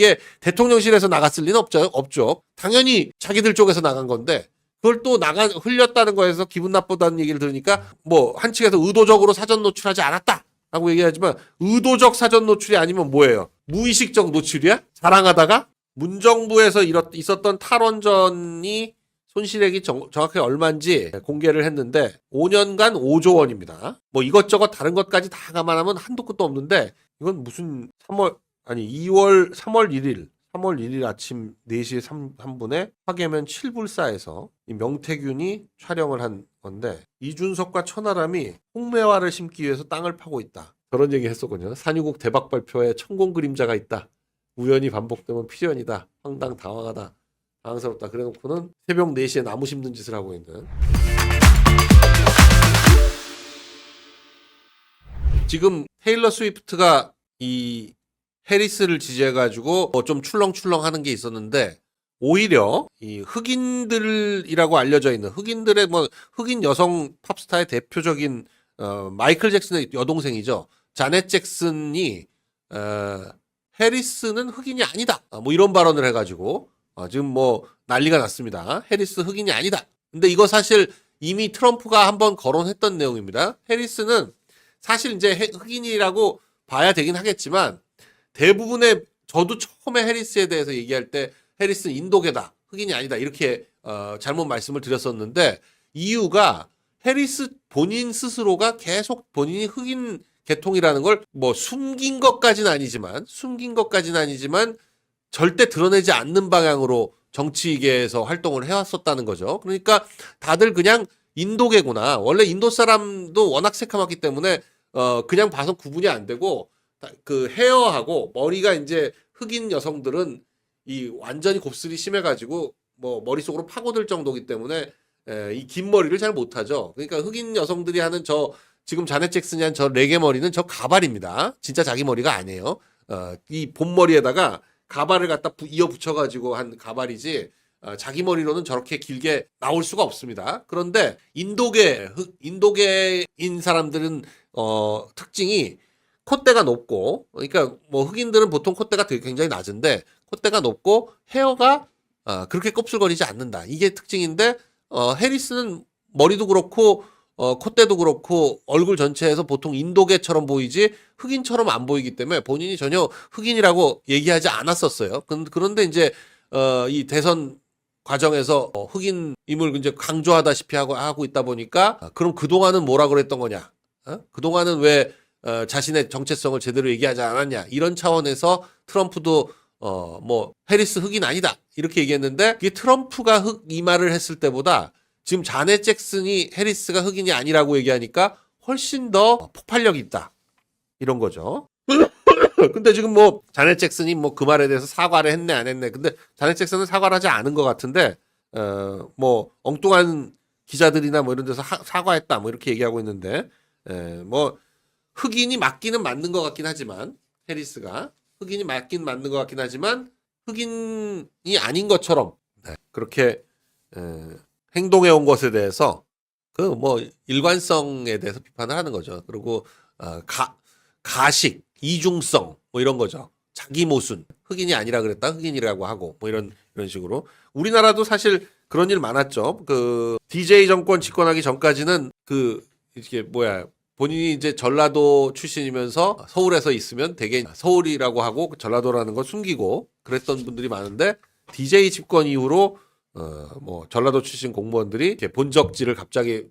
이게 대통령실에서 나갔을 리는 없죠. 없죠. 당연히 자기들 쪽에서 나간 건데 그걸 또 나가 흘렸다는 거에서 기분 나쁘다는 얘기를 들으니까 뭐 한 측에서 의도적으로 사전 노출하지 않았다라고 얘기하지만 의도적 사전 노출이 아니면 뭐예요? 무의식적 노출이야? 자랑하다가 문정부에서 있었던 탈원전이 손실액이 정, 정확히 얼마인지 공개를 했는데 5년간 5조 원입니다. 뭐 이것저것 다른 것까지 다 감안하면 한도 끝도 없는데 이건 무슨 3월 아니 2월 3월 1일 3월 1일 아침 4시 3, 3분에 화계면 7불사에서 이 명태균이 촬영을 한 건데 이준석과 천하람이 홍매화를 심기 위해서 땅을 파고 있다. 그런 얘기 했었거든요. 산유국 대박 발표에 천공 그림자가 있다. 우연히 반복되면 필연이다. 황당 당황하다. 당황스럽다. 그래놓고는 새벽 4시에 나무 심는 짓을 하고 있는. 지금 테일러 스위프트가 이 해리스를 지지해가지고 뭐 좀 출렁출렁 하는 게 있었는데 오히려 이 흑인들이라고 알려져 있는 흑인들의 뭐 흑인 여성 팝스타의 대표적인 어, 마이클 잭슨의 여동생이죠. 자넷 잭슨이 어, 해리스는 흑인이 아니다. 아, 뭐 이런 발언을 해가지고 어, 지금 뭐 난리가 났습니다. 해리스 흑인이 아니다. 근데 이거 사실 이미 트럼프가 한번 거론했던 내용입니다. 해리스는 사실 이제 해- 흑인이라고 봐야 되긴 하겠지만 대부분의 저도 처음에 해리스에 대해서 얘기할 때 해리스는 인도계다 흑인이 아니다 이렇게 어, 잘못 말씀을 드렸었는데 이유가 해리스 본인 스스로가 계속 본인이 흑인 계통이라는 걸 뭐 숨긴 것까지는 아니지만 숨긴 것까지는 아니지만 절대 드러내지 않는 방향으로 정치계에서 활동을 해왔었다는 거죠. 그러니까 다들 그냥 인도계구나. 원래 인도 사람도 워낙 새카맣기 때문에 어 그냥 봐서 구분이 안 되고 다- 그 헤어하고 머리가 이제 흑인 여성들은 이 완전히 곱슬이 심해가지고 뭐 머릿속으로 파고들 정도기 때문에 이 긴 머리를 잘 못하죠. 그러니까 흑인 여성들이 하는 저 지금 자넷 잭슨이 한 저 레게 머리는 저 가발입니다. 진짜 자기 머리가 아니에요. 어, 이 본머리에다가 가발을 갖다 부- 이어 붙여가지고 한 가발이지 어, 자기 머리로는 저렇게 길게 나올 수가 없습니다. 그런데 인도계 흑- 인도계인 사람들은 어, 특징이 콧대가 높고 그러니까 뭐 흑인들은 보통 콧대가 되게 굉장히 낮은데 콧대가 높고 헤어가 어, 그렇게 곱슬거리지 않는다. 이게 특징인데 어, 해리스는 머리도 그렇고 어, 콧대도 그렇고 얼굴 전체에서 보통 인도계처럼 보이지 흑인처럼 안 보이기 때문에 본인이 전혀 흑인이라고 얘기하지 않았었어요. 근- 그런데 이제 어, 이 대선 과정에서 어, 흑인임을 이제 강조하다시피 하고 하고 있다 보니까 아, 그럼 그 동안은 뭐라 그랬던 거냐? 어? 그 동안은 왜 어, 자신의 정체성을 제대로 얘기하지 않았냐? 이런 차원에서 트럼프도 어, 뭐 해리스 흑인 아니다 이렇게 얘기했는데 이게 트럼프가 흑 이 말을 했을 때보다 지금 자넷 잭슨이 해리스가 흑인이 아니라고 얘기하니까 훨씬 더 폭발력이 있다 이런 거죠. 근데 지금 뭐 자넷 잭슨이 뭐 그 말에 대해서 사과를 했네 안 했네. 근데 자넷 잭슨은 사과를 하지 않은 것 같은데 어뭐 엉뚱한 기자들이나 뭐 이런 데서 하- 사과했다 뭐 이렇게 얘기하고 있는데 에, 뭐 흑인이 맞기는 맞는 것 같긴 하지만 해리스가 흑인이 맞긴 맞는 것 같긴 하지만 흑인이 아닌 것처럼 네, 그렇게 에, 행동해 온 것에 대해서 그 뭐 일관성에 대해서 비판을 하는 거죠. 그리고 어, 가 가식, 이중성 뭐 이런 거죠. 자기 모순, 흑인이 아니라 그랬다 흑인이라고 하고 뭐 이런 이런 식으로 우리나라도 사실 그런 일 많았죠. 그 DJ 정권 집권하기 전까지는 그 이게 뭐야 본인이 이제 전라도 출신이면서 서울에서 있으면 되게 서울이라고 하고 전라도라는 걸 숨기고 그랬던 분들이 많은데 DJ 집권 이후로 어 뭐 전라도 출신 공무원들이 이렇게 본적지를 갑자기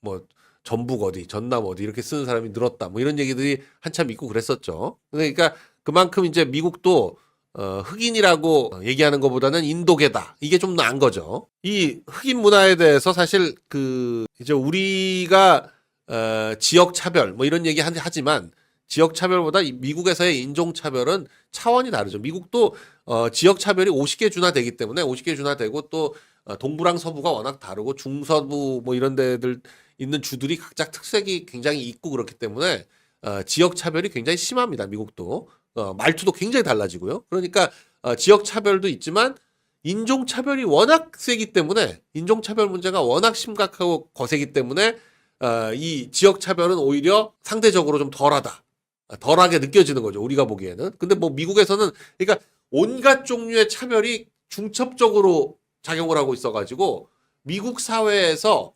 뭐 전북 어디 전남 어디 이렇게 쓰는 사람이 늘었다 뭐 이런 얘기들이 한참 있고 그랬었죠. 그러니까 그만큼 이제 미국도 어, 흑인이라고 얘기하는 것보다는 인도계다. 이게 좀 나은 거죠. 이 흑인 문화에 대해서 사실 그 이제 우리가 어, 지역 차별 뭐 이런 얘기 하- 하지만 지역 차별보다 이 미국에서의 인종 차별은 차원이 다르죠. 미국도 어, 지역 차별이 50개 주나 되기 때문에 50개 주나 되고 또 어, 동부랑 서부가 워낙 다르고 중서부 뭐 이런 데들 있는 주들이 각자 특색이 굉장히 있고 그렇기 때문에 어, 지역 차별이 굉장히 심합니다. 미국도 어, 말투도 굉장히 달라지고요. 그러니까 어, 지역 차별도 있지만 인종 차별이 워낙 세기 때문에 인종 차별 문제가 워낙 심각하고 거세기 때문에 어, 이 지역 차별은 오히려 상대적으로 좀 덜하다. 아, 덜하게 느껴지는 거죠. 우리가 보기에는. 근데 뭐 미국에서는 그러니까 온갖 종류의 차별이 중첩적으로 작용을 하고 있어가지고 미국 사회에서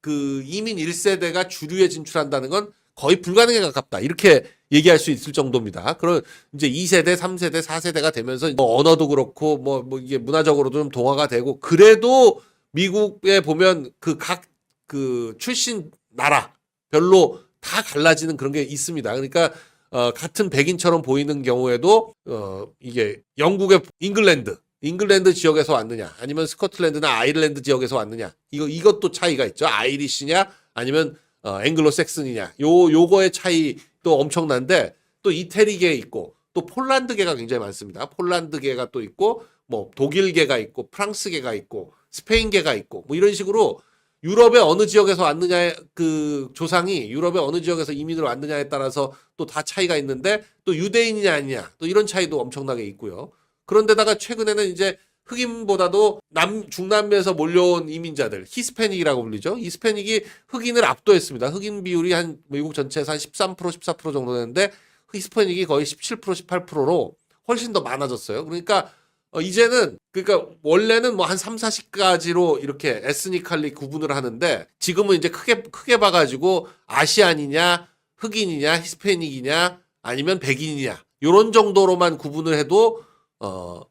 그 이민 1세대가 주류에 진출한다는 건 거의 불가능에 가깝다. 이렇게 얘기할 수 있을 정도입니다. 그런 이제 2세대, 3세대, 4세대가 되면서 뭐 언어도 그렇고 뭐, 뭐 이게 문화적으로도 좀 동화가 되고 그래도 미국에 보면 그 각그 출신 나라 별로 다 갈라지는 그런 게 있습니다. 그러니까 어, 같은 백인처럼 보이는 경우에도 어, 이게 영국의 잉글랜드, 잉글랜드 지역에서 왔느냐, 아니면 스코틀랜드나 아이르랜드 지역에서 왔느냐, 이거 이것도 차이가 있죠. 아이리시냐, 아니면 어, 앵글로 섹슨이냐, 요 요거의 차이도 엄청난데 또 이태리계 있고 또 폴란드계가 굉장히 많습니다. 폴란드계가 또 있고 뭐 독일계가 있고 프랑스계가 있고 스페인계가 있고 뭐 이런 식으로 유럽의 어느 지역에서 왔느냐의 그 조상이 유럽의 어느 지역에서 이민을 왔느냐에 따라서 또 다 차이가 있는데 또 유대인이냐 아니냐 또 이런 차이도 엄청나게 있고요. 그런데다가 최근에는 이제 흑인보다도 남 중남미에서 몰려온 이민자들 히스패닉이라고 불리죠. 히스패닉이 흑인을 압도했습니다. 흑인 비율이 한 미국 전체에서 한 13% 14% 정도 되는데 히스패닉이 거의 17% 18%로 훨씬 더 많아졌어요. 그러니까 어, 이제는 그러니까 원래는 뭐 한 3, 40가지로 이렇게 에스니칼리 구분을 하는데 지금은 이제 크게 크게 봐 가지고 아시안이냐, 흑인이냐, 히스패닉이냐 아니면 백인이냐 요런 정도로만 구분을 해도 어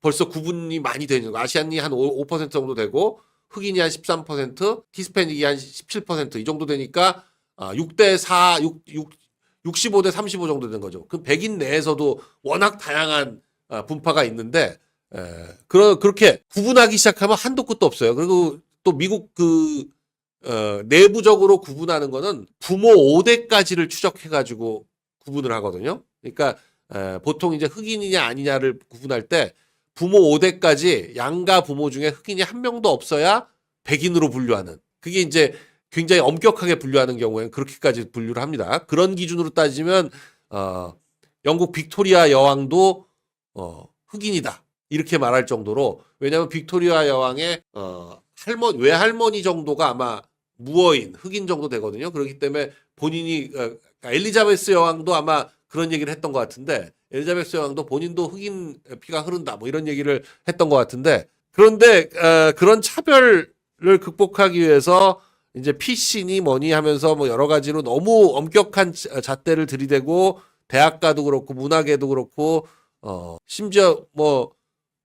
벌써 구분이 많이 되는 거. 아시안이 한 5, 5% 정도 되고 흑인이 한 13%, 히스패닉이 한 17%이 정도 되니까 아, 6대 4, 6, 6 65대 35 정도 되는 거죠. 그 백인 내에서도 워낙 다양한 아, 분파가 있는데 에, 그러, 그렇게 구분하기 시작하면 한도 끝도 없어요. 그리고 또 미국 그 어, 내부적으로 구분하는 거는 부모 5대까지를 추적해가지고 구분을 하거든요. 그러니까 에, 보통 이제 흑인이냐 아니냐를 구분할 때 부모 5대까지 양가 부모 중에 흑인이 한 명도 없어야 백인으로 분류하는 그게 이제 굉장히 엄격하게 분류하는 경우에는 그렇게까지 분류를 합니다. 그런 기준으로 따지면 어, 영국 빅토리아 여왕도 어, 흑인이다 이렇게 말할 정도로 왜냐하면 빅토리아 여왕의 어, 할머 외할머니 정도가 아마 무어인 흑인 정도 되거든요. 그렇기 때문에 본인이 어, 그러니까 엘리자베스 여왕도 아마 그런 얘기를 했던 것 같은데 엘리자베스 여왕도 본인도 흑인 피가 흐른다 뭐 이런 얘기를 했던 것 같은데 그런데 어, 그런 차별을 극복하기 위해서 이제 피신이 뭐니 하면서 뭐 여러 가지로 너무 엄격한 자- 잣대를 들이대고 대학가도 그렇고 문화계도 그렇고 어 심지어 뭐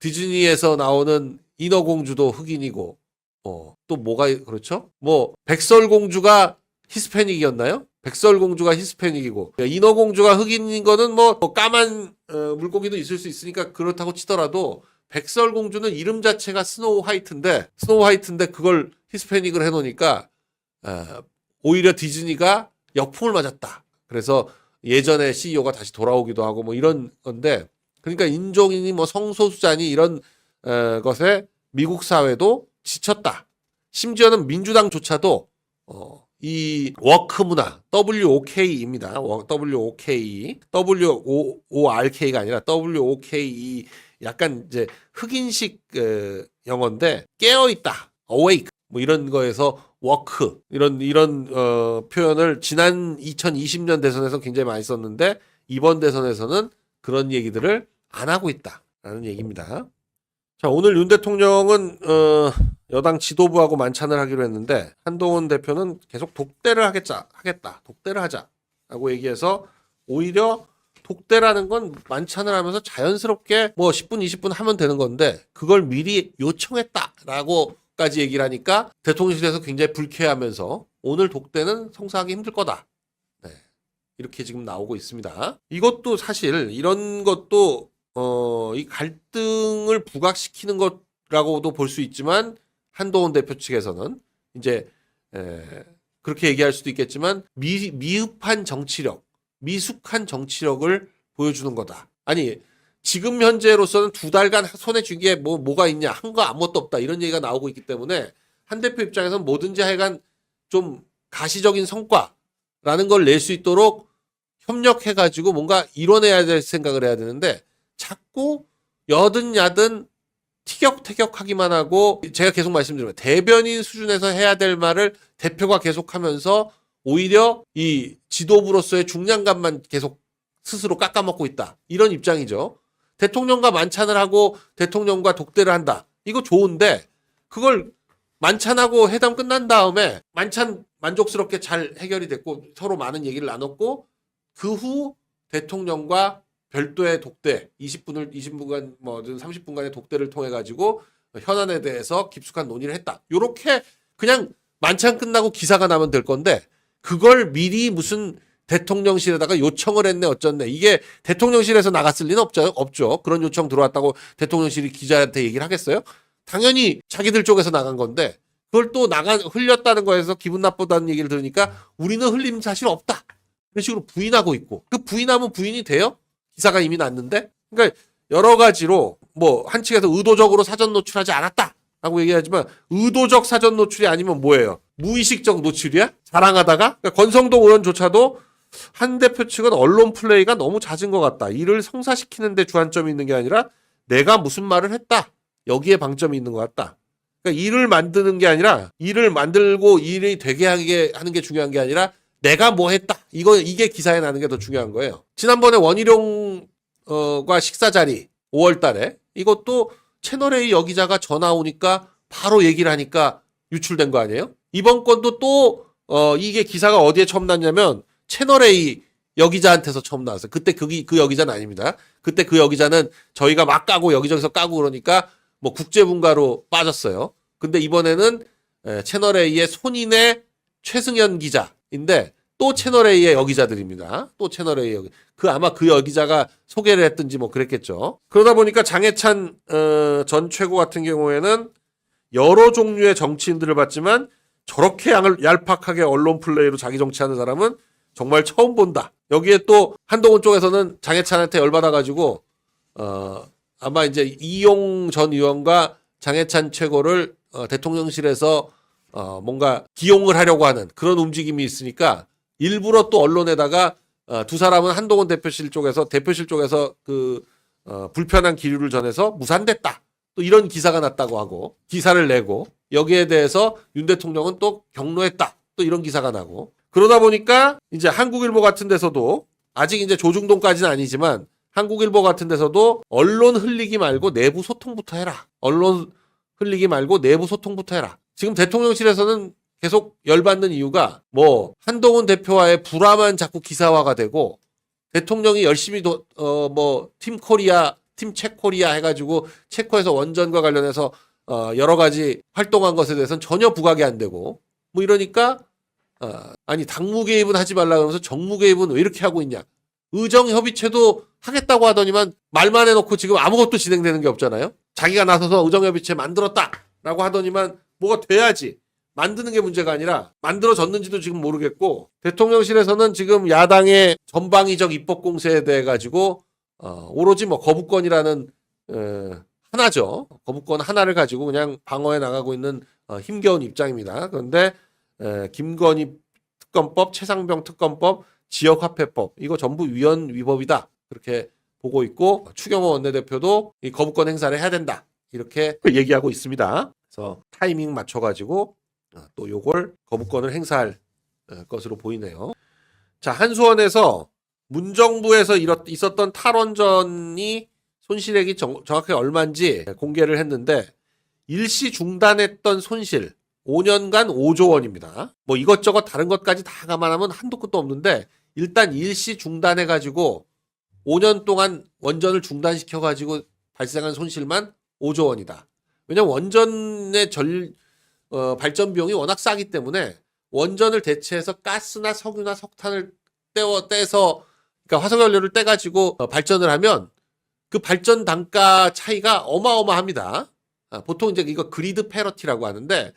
디즈니에서 나오는 인어공주도 흑인이고 어 또 뭐가 그렇죠? 뭐 백설공주가 히스패닉이었나요? 백설공주가 히스패닉이고 인어공주가 흑인인 거는 뭐 까만 어, 물고기도 있을 수 있으니까 그렇다고 치더라도 백설공주는 이름 자체가 스노우 화이트인데 스노우 화이트인데 그걸 히스패닉을 해놓으니까 어, 오히려 디즈니가 역풍을 맞았다. 그래서 예전에 CEO가 다시 돌아오기도 하고 뭐 이런 건데 그러니까 인종이니 뭐 성소수자니 이런 어, 것에 미국 사회도 지쳤다. 심지어는 민주당조차도 어, 이 워크 문화 WOK입니다. WOK WORK가 아니라 WOKE 약간 이제 흑인식 어, 영어인데 깨어 있다. awake 뭐 이런 거에서 워크 이런 이런 어, 표현을 지난 2020년 대선에서 굉장히 많이 썼는데 이번 대선에서는 그런 얘기들을 안 하고 있다라는 얘기입니다. 자 오늘 윤 대통령은 어, 여당 지도부하고 만찬을 하기로 했는데 한동훈 대표는 계속 독대를 하겠자 하겠다 독대를 하자라고 얘기해서 오히려 독대라는 건 만찬을 하면서 자연스럽게 뭐 10분 20분 하면 되는 건데 그걸 미리 요청했다라고까지 얘기를 하니까 대통령실에서 굉장히 불쾌하면서 오늘 독대는 성사하기 힘들 거다. 네. 이렇게 지금 나오고 있습니다. 이것도 사실 이런 것도 어, 이 갈등을 부각시키는 것라고도 볼 수 있지만 한동훈 대표 측에서는 이제 에, 그렇게 얘기할 수도 있겠지만 미, 미흡한 정치력, 미숙한 정치력을 보여주는 거다. 아니 지금 현재로서는 두 달간 손에 쥐기에 뭐 뭐가 있냐 한 거 아무것도 없다 이런 얘기가 나오고 있기 때문에 한 대표 입장에서는 뭐든지 하여간 좀 가시적인 성과라는 걸 낼 수 있도록 협력해가지고 뭔가 이뤄내야 될 생각을 해야 되는데 자꾸 여든 야든 티격태격하기만 하고 제가 계속 말씀드리면 대변인 수준에서 해야 될 말을 대표가 계속하면서 오히려 이 지도부로서의 중량감만 계속 스스로 깎아먹고 있다 이런 입장이죠. 대통령과 만찬을 하고 대통령과 독대를 한다. 이거 좋은데 그걸 만찬하고 회담 끝난 다음에 만찬 만족스럽게 잘 해결이 됐고 서로 많은 얘기를 나눴고 그 후 대통령과 별도의 독대 20분을 20분간 뭐 30분간의 독대를 통해 가지고 현안에 대해서 깊숙한 논의를 했다. 요렇게 그냥 만찬 끝나고 기사가 나면 될 건데 그걸 미리 무슨 대통령실에다가 요청을 했네 어쩌네. 이게 대통령실에서 나갔을 리는 없죠 없죠. 그런 요청 들어왔다고 대통령실이 기자한테 얘기를 하겠어요? 당연히 자기들 쪽에서 나간 건데 그걸 또 나가 흘렸다는 거에서 기분 나쁘다는 얘기를 들으니까 우리는 흘린 사실 없다 그런 식으로 부인하고 있고 그 부인하면 부인이 돼요 기사가 이미 났는데 그러니까 여러 가지로 뭐 한 측에서 의도적으로 사전 노출하지 않았다라고 얘기하지만 의도적 사전 노출이 아니면 뭐예요 무의식적 노출이야 자랑하다가 그러니까 권성동 의원조차도 한 대표 측은 언론 플레이가 너무 잦은 것 같다. 이를 성사시키는 데 주안점이 있는 게 아니라 내가 무슨 말을 했다. 여기에 방점이 있는 것 같다. 그러니까 일을 만드는 게 아니라 일을 만들고 일이 되게 하게 하는 게 중요한 게 아니라 내가 뭐 했다. 이거 이게 기사에 나는 게 더 중요한 거예요. 지난번에 원희룡 어과 식사 자리 5월 달에 이것도 채널 A 여기자가 전화 오니까 바로 얘기를 하니까 유출된 거 아니에요? 이번 건도 또 어, 이게 기사가 어디에 처음 났냐면 채널 A 여기자한테서 처음 나왔어요. 그때 그기 그 여기자는 아닙니다. 그때 그 여기자는 저희가 막 까고 여기저기서 까고 그러니까 뭐 국제분가로 빠졌어요. 근데 이번에는 에, 채널 A의 손인의 최승현 기자 인데 또 채널 A의 여기자들입니다. 또 채널 A 여기 그 아마 그 여기자가 소개를 했든지 뭐 그랬겠죠. 그러다 보니까 장해찬 어, 전 최고 같은 경우에는 여러 종류의 정치인들을 봤지만 저렇게 양을 얄팍하게 언론 플레이로 자기 정치하는 사람은 정말 처음 본다. 여기에 또 한동훈 쪽에서는 장해찬한테 열받아가지고 어 아마 이제 이용 전 의원과 장해찬 최고를 어, 대통령실에서 어 뭔가 기용을 하려고 하는 그런 움직임이 있으니까 일부러 또 언론에다가 어, 두 사람은 한동훈 대표실 쪽에서 대표실 쪽에서 그 어, 불편한 기류를 전해서 무산됐다. 또 이런 기사가 났다고 하고 기사를 내고 여기에 대해서 윤 대통령은 또 경로했다. 또 이런 기사가 나고 그러다 보니까 이제 한국일보 같은 데서도 아직 이제 조중동까지는 아니지만 한국일보 같은 데서도 언론 흘리기 말고 내부 소통부터 해라. 언론 흘리기 말고 내부 소통부터 해라. 지금 대통령실에서는 계속 열받는 이유가 뭐 한동훈 대표와의 불화만 자꾸 기사화가 되고 대통령이 열심히 어뭐팀 코리아 팀 체코리아 해가지고 체코에서 원전과 관련해서 어 여러 가지 활동한 것에 대해서는 전혀 부각이 안 되고 뭐 이러니까 어, 아니 당무 개입은 하지 말라 그러면서 정무 개입은 왜 이렇게 하고 있냐? 의정 협의체도 하겠다고 하더니만 말만 해놓고 지금 아무것도 진행되는 게 없잖아요. 자기가 나서서 의정 협의체 만들었다라고 하더니만 뭐가 돼야지. 만드는 게 문제가 아니라 만들어졌는지도 지금 모르겠고 대통령실에서는 지금 야당의 전방위적 입법 공세에 대해 가지고 어, 오로지 뭐 거부권이라는 어, 하나죠. 거부권 하나를 가지고 그냥 방어해 나가고 있는 어, 힘겨운 입장입니다. 그런데 에, 김건희 특검법, 최상병 특검법, 지역화폐법 이거 전부 위헌 위법이다 그렇게 보고 있고 추경호 원내대표도 이 거부권 행사를 해야 된다 이렇게 얘기하고 있습니다. 그래서 타이밍 맞춰가지고 어, 또 요걸 거부권을 행사할 어, 것으로 보이네요. 자 한수원에서 문정부에서 있었던 탈원전이 손실액이 정, 정확하게 얼마인지 공개를 했는데 일시 중단했던 손실 5년간 5조 원입니다. 뭐 이것저것 다른 것까지 다 감안하면 한도 끝도 없는데 일단 일시 중단해 가지고 5년 동안 원전을 중단시켜 가지고 발생한 손실만 5조 원이다. 왜냐면 원전의 전 어, 발전 비용이 워낙 싸기 때문에 원전을 대체해서 가스나 석유나 석탄을 떼어 떼서 그러니까 화석 연료를 떼 가지고 어, 발전을 하면 그 발전 단가 차이가 어마어마합니다. 아, 보통 이제 이거 그리드 패러티라고 하는데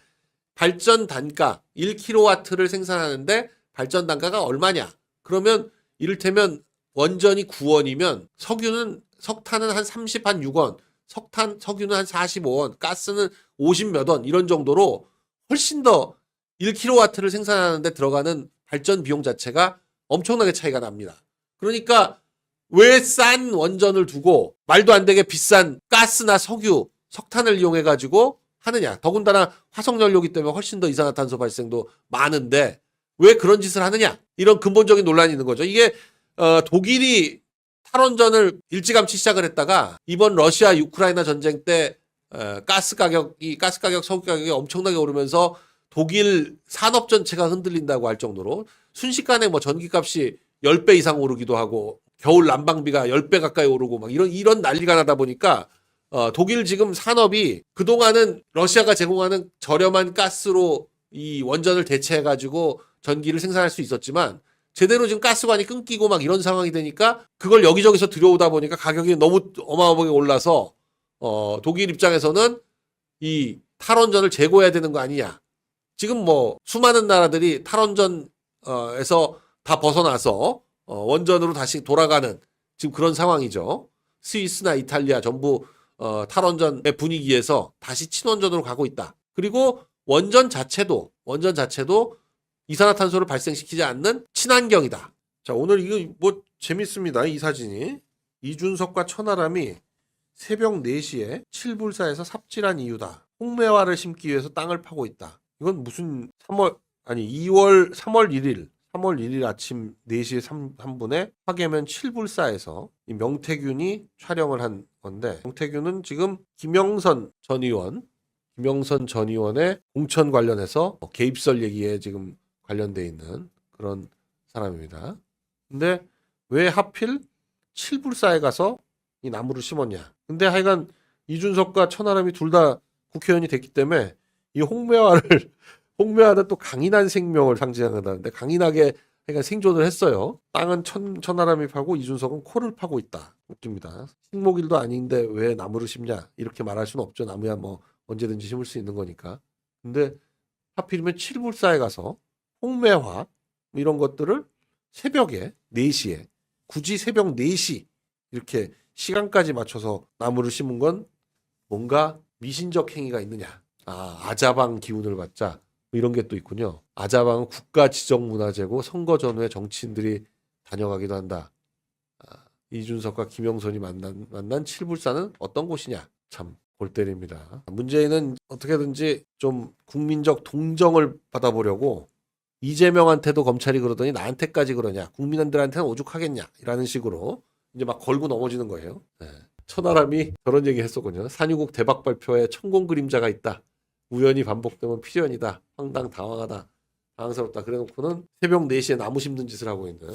발전 단가 1kW를 생산하는데 발전 단가가 얼마냐? 그러면 이를테면 원전이 9원이면 석유는 석탄은 한 30, 한 6원, 석탄 석유는 한 45원, 가스는 50 몇 원 이런 정도로 훨씬 더 1kW를 생산하는데 들어가는 발전 비용 자체가 엄청나게 차이가 납니다. 그러니까 왜 싼 원전을 두고 말도 안 되게 비싼 가스나 석유, 석탄을 이용해 가지고 하느냐. 더군다나 화석 연료기 때문에 훨씬 더 이산화탄소 발생도 많은데 왜 그런 짓을 하느냐. 이런 근본적인 논란이 있는 거죠. 이게 어, 독일이 탈원전을 일찌감치 시작을 했다가 이번 러시아 유크라이나 전쟁 때 어, 가스 가격이 가스 가격 석유 가격이 엄청나게 오르면서 독일 산업 전체가 흔들린다고 할 정도로 순식간에 뭐 전기값이 10배 이상 오르기도 하고 겨울 난방비가 10배 가까이 오르고 막 이런 이런 난리가 나다 보니까 어, 독일 지금 산업이 그동안은 러시아가 제공하는 저렴한 가스로 이 원전을 대체해 가지고 전기를 생산할 수 있었지만 제대로 지금 가스관이 끊기고 막 이런 상황이 되니까 그걸 여기저기서 들여오다 보니까 가격이 너무 어마어마하게 올라서 어, 독일 입장에서는 이 탈원전을 재고해야 되는 거 아니냐. 지금 뭐 수많은 나라들이 탈원전에서 다 벗어나서 어, 원전으로 다시 돌아가는 지금 그런 상황이죠. 스위스나 이탈리아 전부 어, 탈원전의 분위기에서 다시 친원전으로 가고 있다. 그리고 원전 자체도 원전 자체도 이산화탄소를 발생시키지 않는 친환경이다. 자 오늘 이거 뭐 재밌습니다. 이 사진이 이준석과 천하람이 새벽 4시에 칠불사에서 삽질한 이유다. 홍매화를 심기 위해서 땅을 파고 있다. 이건 무슨 3월 아니 2월 3월 1일 3월 1일 아침 4시 3, 3분에 화계면 칠불사에서 이 명태균이 촬영을 한 건데 명태균은 지금 김영선 전 의원 김영선 전 의원의 공천 관련해서 뭐 개입설 얘기에 지금 관련돼 있는 그런 사람입니다. 근데 왜 하필 칠불사에 가서 이 나무를 심었냐? 근데 하여간 이준석과 천하람이 둘 다 국회의원이 됐기 때문에 이 홍매화를 홍매화는 또 강인한 생명을 상징한다는데 강인하게 하여간 생존을 했어요. 땅은 천, 천하람이 파고 이준석은 코를 파고 있다. 웃깁니다. 식목일도 아닌데 왜 나무를 심냐? 이렇게 말할 수는 없죠. 나무야 뭐 언제든지 심을 수 있는 거니까. 근데 하필이면 칠불사에 가서 홍매화 뭐 이런 것들을 새벽에 4시에 굳이 새벽 4시 이렇게 시간까지 맞춰서 나무를 심은 건 뭔가 미신적 행위가 있느냐. 아, 아자방 기운을 받자. 뭐 이런 게 또 있군요. 아자방은 국가 지정 문화재고 선거 전후에 정치인들이 다녀가기도 한다. 아, 이준석과 김영선이 만난 만난 칠불사는 어떤 곳이냐? 참 골 때립니다. 문재인은 어떻게든지 좀 국민적 동정을 받아보려고 이재명한테도 검찰이 그러더니 나한테까지 그러냐? 국민들한테는 오죽하겠냐? 이라는 식으로 이제 막 걸고 넘어지는 거예요. 네. 천하람이 저런 얘기 했었군요. 산유국 대박 발표에 천공 그림자가 있다. 우연히 반복되면 필연이다. 황당 당황하다. 당황스럽다. 그래놓고는 새벽 4시에 나무 심는 짓을 하고 있는